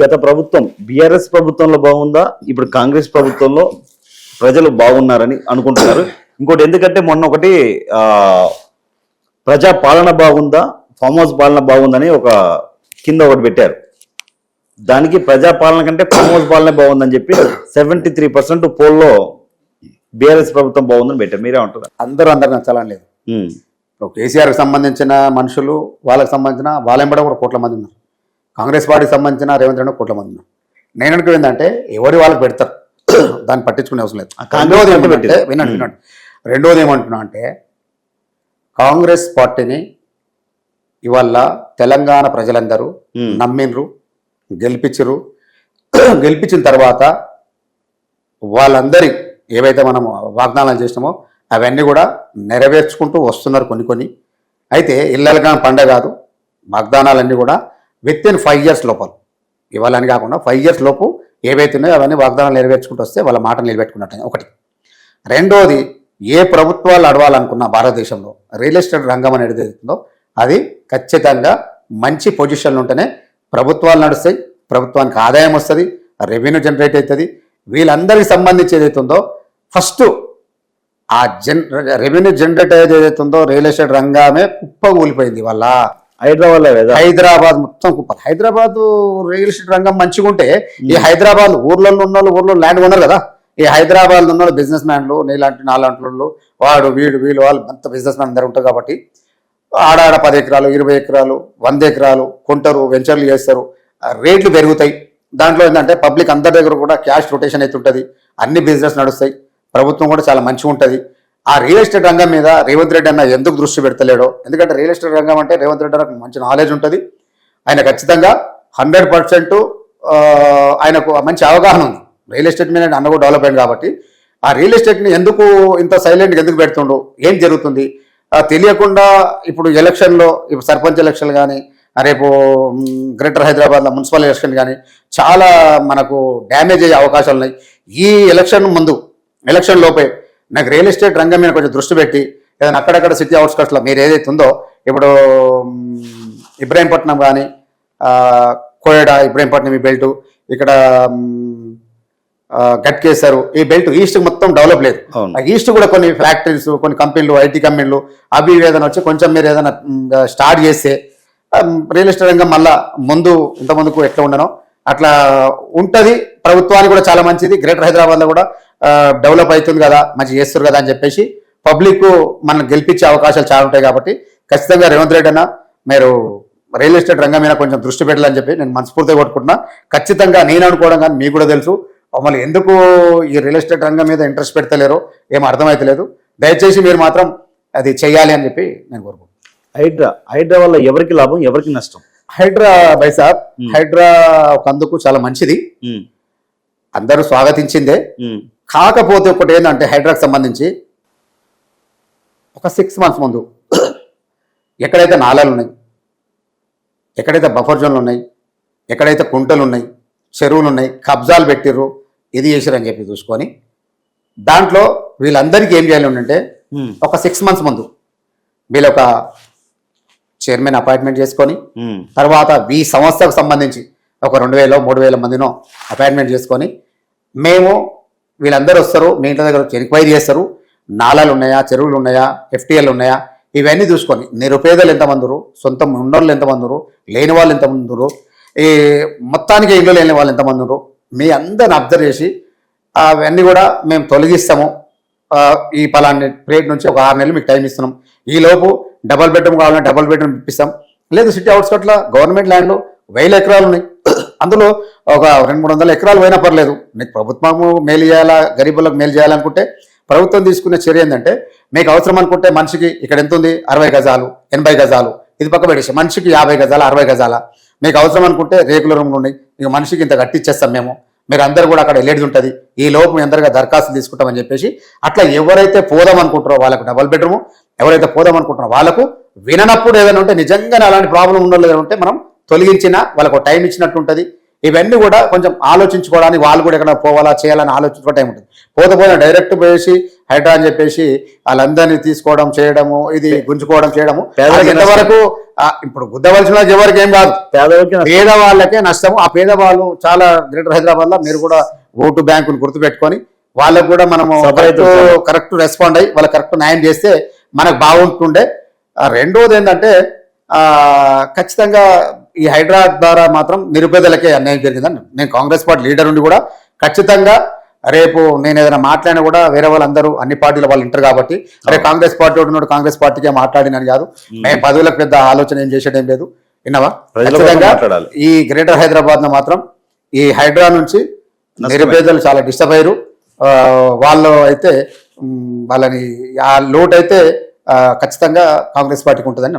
గత ప్రభుత్వం బీఆర్ఎస్ ప్రభుత్వంలో బాగుందా? ఇప్పుడు కాంగ్రెస్ ప్రభుత్వంలో ప్రజలు బాగున్నారని అనుకుంటున్నారు. ఇంకోటి ఎందుకంటే మొన్న ఒకటి ప్రజా పాలన బాగుందా? ఫామ్ హౌస్ పాలన బాగుందని ఒక కింద ఒకటి పెట్టారు. దానికి ప్రజా పాలన కంటే ఫామ్ హౌస్ పాలన బాగుందని చెప్పి సెవెంటీ త్రీ పర్సెంట్ పోల్లో బీఆర్ఎస్ ప్రభుత్వం బాగుందని పెట్టారు. మీరే ఉంటారు అందరూ అందరు నచ్చాలని లేదు. కేసీఆర్కి సంబంధించిన మనుషులు వాళ్ళకి సంబంధించిన వాళ్ళ వెంబడ కూడా కోట్ల మంది ఉన్నారు. కాంగ్రెస్ పార్టీకి సంబంధించిన రేవంత్ రెడ్డి కోట్ల మంది ఉన్నారు. నేను అనుకునేది ఏంటంటే ఎవరి వాళ్ళకి పెడతారు? దాన్ని పట్టించుకునే అవసరం లేదు. రెండోది ఏమంటే పెట్టింది. వినండి వినండి. రెండోది ఏమంటున్నా అంటే కాంగ్రెస్ పార్టీని ఇవాళ తెలంగాణ ప్రజలందరూ. నమ్మిండ్రు గెలిపించరు గెలిపించిన తర్వాత వాళ్ళందరి ఏవైతే మనం వాగ్దానాలు చేసినామో అవన్నీ కూడా నెరవేర్చుకుంటూ వస్తున్నారు కొన్ని కొన్ని. అయితే ఇళ్ళలుగా పండగ కాదు వాగ్దానాలన్నీ కూడా విత్ ఇన్ ఫైవ్ ఇయర్స్ లోపల. ఇవ్వాలని కాకుండా ఫైవ్ ఇయర్స్ లోపు ఏవైతే ఉన్నాయో అవన్నీ వాగ్దానాలు నెరవేర్చుకుంటూ వస్తే వాళ్ళ మాటను నిలబెట్టుకున్నట్టు ఒకటి. రెండోది ఏ ప్రభుత్వాలు అడవాలనుకున్నా భారతదేశంలో రియల్ ఎస్టేట్ రంగం అనేది ఏదైతుందో అది ఖచ్చితంగా మంచి పొజిషన్లు ఉంటేనే ప్రభుత్వాలు నడుస్తాయి ప్రభుత్వానికి ఆదాయం వస్తుంది రెవెన్యూ జనరేట్ అవుతుంది. వీళ్ళందరికీ సంబంధించి ఏదైతుందో ఫస్ట్ ఆ జన్ రెవెన్యూ జనరేట్ అయ్యేది ఏదైతుందో రియల్ ఎస్టేట్ రంగమే కుప్ప కూలిపోయింది వాళ్ళ హైదరాబాద్ హైదరాబాద్ మొత్తం హైదరాబాద్ రియల్ ఎస్టేట్ రంగం మంచిగా ఉంటే ఈ హైదరాబాద్ ఊర్లలో ఉన్న వాళ్ళు ఊర్లో ల్యాండ్ కొన్నారు కదా. ఈ హైదరాబాద్ ఉన్న వాళ్ళు బిజినెస్ మ్యాన్లు నీలాంటి నాలాంటి వాళ్ళు వాడు వీడు వీళ్ళు వాళ్ళు అంత బిజినెస్ మ్యాన్ అందరు ఉంటారు కాబట్టి ఆడాడ పది ఎకరాలు ఇరవై ఎకరాలు వంద ఎకరాలు కొంటారు వెంచర్లు చేస్తారు. రేట్లు పెరుగుతాయి. దాంట్లో ఏంటంటే పబ్లిక్ అందరి దగ్గర కూడా క్యాష్ రొటేషన్ అవుతుంటుంది అన్ని బిజినెస్ నడుస్తాయి. ప్రభుత్వం కూడా చాలా మంచిగా ఉంటుంది ఆ రియల్ ఎస్టేట్ రంగం మీద రేవంత్ రెడ్డి అన్న ఎందుకు దృష్టి పెడతలేడో? ఎందుకంటే రియల్ ఎస్టేట్ రంగం అంటే రేవంత్ రెడ్డి అన్నకు మంచి నాలెడ్జ్ ఉంటుంది. ఆయన ఖచ్చితంగా హండ్రెడ్ పర్సెంట్ ఆయనకు మంచి అవగాహన ఉంది. రియల్ ఎస్టేట్ మీద అన్న కూడా డెవలప్ అయింది కాబట్టి. ఆ రియల్ ఎస్టేట్ని ఎందుకు ఇంత సైలెంట్గా ఎందుకు పెడుతుండు? ఏం జరుగుతుంది? తెలియకుండా ఇప్పుడు ఎలక్షన్లో ఇప్పుడు సర్పంచ్ ఎలక్షన్లు కానీ రేపు గ్రేటర్ హైదరాబాద్లో మున్సిపల్ ఎలక్షన్ కానీ చాలా మనకు డ్యామేజ్ అయ్యే అవకాశాలు ఉన్నాయి. ఈ ఎలక్షన్ ముందు ఎలక్షన్ లోపే నాకు రియల్ ఎస్టేట్ రంగం మీద కొంచెం దృష్టి పెట్టి ఏదైనా అక్కడక్కడ సిటీ అవుట్స్కట్స్లో మీరు ఏదైతే ఉందో ఇప్పుడు ఇబ్రాహీంపట్నం కానీ కోయడా ఇబ్రాహీంపట్నం ఈ బెల్ట్ ఇక్కడ గట్కేశారు ఈ బెల్ట్ ఈస్ట్ మొత్తం డెవలప్ లేదు. ఈస్ట్ కూడా కొన్ని ఫ్యాక్టరీస్ కొన్ని కంపెనీలు ఐటీ కంపెనీలు అవి ఏదైనా వచ్చి కొంచెం మీరు ఏదైనా స్టార్ట్ చేస్తే రియల్ ఎస్టేట్ రంగం మళ్ళా ముందు ఇంత ముందుకు ఎట్లా ఉండనో అట్లా ఉంటది. ప్రభుత్వానికి కూడా చాలా మంచిది. గ్రేటర్ హైదరాబాద్లో కూడా డెవలప్ అవుతుంది కదా మంచి చేస్తారు కదా అని చెప్పేసి పబ్లిక్ మనం గెలిపించే అవకాశాలు చాలా ఉంటాయి కాబట్టి ఖచ్చితంగా రేవంత్ రెడ్డి అన్న మీరు రియల్ ఎస్టేట్ రంగం మీద కొంచెం దృష్టి పెట్టాలని చెప్పి నేను మనస్ఫూర్తిగా కొట్టుకుంటున్నా ఖచ్చితంగా నేను అనుకోవడం కానీ మీకు కూడా తెలుసు. మమ్మల్ని ఎందుకు ఈ రియల్ ఎస్టేట్ రంగం మీద ఇంట్రెస్ట్ పెడతలేరో ఏం అర్థమైతలేదు. దయచేసి మీరు మాత్రం అది చెయ్యాలి అని చెప్పి నేను కోరుకుంటున్నాను హైడ్రా హైడ్రా వల్ల ఎవరికి లాభం ఎవరికి నష్టం? హైడ్రా బైసాబ్. హైడ్రా ఒక అందుకు చాలా మంచిది. అందరూ స్వాగతించిందే. కాకపోతే ఒకటి ఏంటంటే హైడ్రాకి సంబంధించి ఒక సిక్స్ మంత్స్ ముందు ఎక్కడైతే నాలాలు ఉన్నాయి ఎక్కడైతే బఫర్ జోన్లు ఉన్నాయి ఎక్కడైతే కుంటలు ఉన్నాయి చెరువులు ఉన్నాయి కబ్జాలు పెట్టిర్రు ఇది చేసిరని చెప్పి చూసుకొని దాంట్లో వీళ్ళందరికీ ఏం చేయాలి అంటే ఉమ్, ఒక సిక్స్ మంత్స్ ముందు వీళ్ళు ఒక చైర్మన్ అపాయింట్మెంట్ చేసుకొని తర్వాత ఈ సంస్థకు సంబంధించి ఒక రెండు వేల మూడు వేల మందినో అపాయింట్మెంట్ చేసుకొని మేము వీళ్ళందరూ వస్తారు మీ ఇంటి దగ్గర వచ్చి ఎంక్వైరీ చేస్తారు. నాళాలు ఉన్నాయా? చెరువులు ఉన్నాయా? ఎఫ్టీఎల్ ఉన్నాయా? ఇవన్నీ చూసుకొని నిరుపేదలు ఎంతమందురు సొంతం ఉన్నోళ్ళు ఎంతమందురు లేని వాళ్ళు ఎంతమందురు ఈ మొత్తానికి ఇల్లు లేని వాళ్ళు ఎంతమందురు మీ అందరిని అబ్జర్వ్ చేసి అవన్నీ కూడా మేము తొలగిస్తాము. ఈ పలాని పీరియడ్ నుంచి ఒక ఆరు నెలలు మీకు టైం ఇస్తున్నాం. ఈలోపు డబల్ బెడ్రూమ్ కావాలంటే డబల్ బెడ్రూమ్ ఇప్పిస్తాం. లేదు సిటీ అవుట్స్కట్లో గవర్నమెంట్ ల్యాండ్లో వేల ఎకరాలు ఉన్నాయి. అందులో ఒక రెండు మూడు వందల ఎకరాలు పోయినా పర్లేదు. నీకు ప్రభుత్వము మేలు చేయాలా గరీబులకు మేలు చేయాలనుకుంటే ప్రభుత్వం తీసుకునే చర్య ఏంటంటే మీకు అవసరం అనుకుంటే మనిషికి ఇక్కడ ఎంత ఉంది? అరవై గజాలు ఎనభై గజాలు. ఇది పక్క పెట్టేసి మనిషికి యాభై గజాలు అరవై గజాల? మీకు అవసరం అనుకుంటే రేకుల రూమ్లు ఉన్నాయి. మీకు మనిషికి ఇంత కట్టిచ్చేస్తాం మేము. మీరు అందరు కూడా అక్కడ వెళ్ళేది ఉంటుంది. ఈ లోపు మీ అందరిగా దరఖాస్తు తీసుకుంటామని చెప్పేసి అట్లా ఎవరైతే పోదాం అనుకుంటారో వాళ్ళకు డబల్ బెడ్రూమ్ ఎవరైతే పోదాం అనుకుంటారో వాళ్ళకు విననప్పుడు ఏదైనా ఉంటే నిజంగానే అలాంటి ప్రాబ్లం ఉన్న ఉంటే మనం తొలగించిన వాళ్ళకు టైం ఇచ్చినట్టు ఉంటుంది ఇవన్నీ కూడా కొంచెం ఆలోచించుకోవడానికి వాళ్ళు కూడా ఎక్కడ పోవాలా చేయాలని ఆలోచించుకో టైం ఉంటుంది. పోతే పోతే డైరెక్ట్ పోయేసి హైడ్రా అని చెప్పేసి వాళ్ళందరినీ తీసుకోవడం చేయడము ఇది గుంజుకోవడం చేయడము. ఎంతవరకు ఇప్పుడు గుద్దవలసిన ఎవరికి ఏం కాదు. పేదవాళ్ళకి నష్టం. పేదవాళ్ళకే నష్టము. ఆ పేదవాళ్ళు చాలా గ్రేటర్ హైదరాబాద్లో మీరు కూడా ఓటు బ్యాంకును గుర్తుపెట్టుకొని వాళ్ళకు కూడా మనము కరెక్ట్ రెస్పాండ్ అయ్యి వాళ్ళకి కరెక్ట్ న్యాయం చేస్తే మనకు బాగుంటుండే. రెండోది ఏంటంటే ఆ, ఖచ్చితంగా ఈ హైదరాబాద్ ద్వారా మాత్రం నిరుపేదలకే అన్యాయం జరిగిందని నేను కాంగ్రెస్ పార్టీ లీడర్ ఉండి కూడా ఖచ్చితంగా రేపు నేను ఏదైనా మాట్లాడినా కూడా వేరే వాళ్ళందరూ అన్ని పార్టీల వాళ్ళు ఉంటారు కాబట్టి అరే కాంగ్రెస్ పార్టీ ఉన్నాడు కాంగ్రెస్ పార్టీకే మాట్లాడినని కాదు. మేము. పదవులకు పెద్ద ఆలోచన ఏం చేసేటేం లేదు. విన్నావా? ఖచ్చితంగా. ఈ గ్రేటర్ హైదరాబాద్ మాత్రం ఈ హైడ్రా నుంచి నిరుపేదలు చాలా డిస్టర్బ్ అయ్యారు. వాళ్ళు అయితే వాళ్ళని ఆ లోటు అయితే ఖచ్చితంగా కాంగ్రెస్ పార్టీకి ఉంటుందని.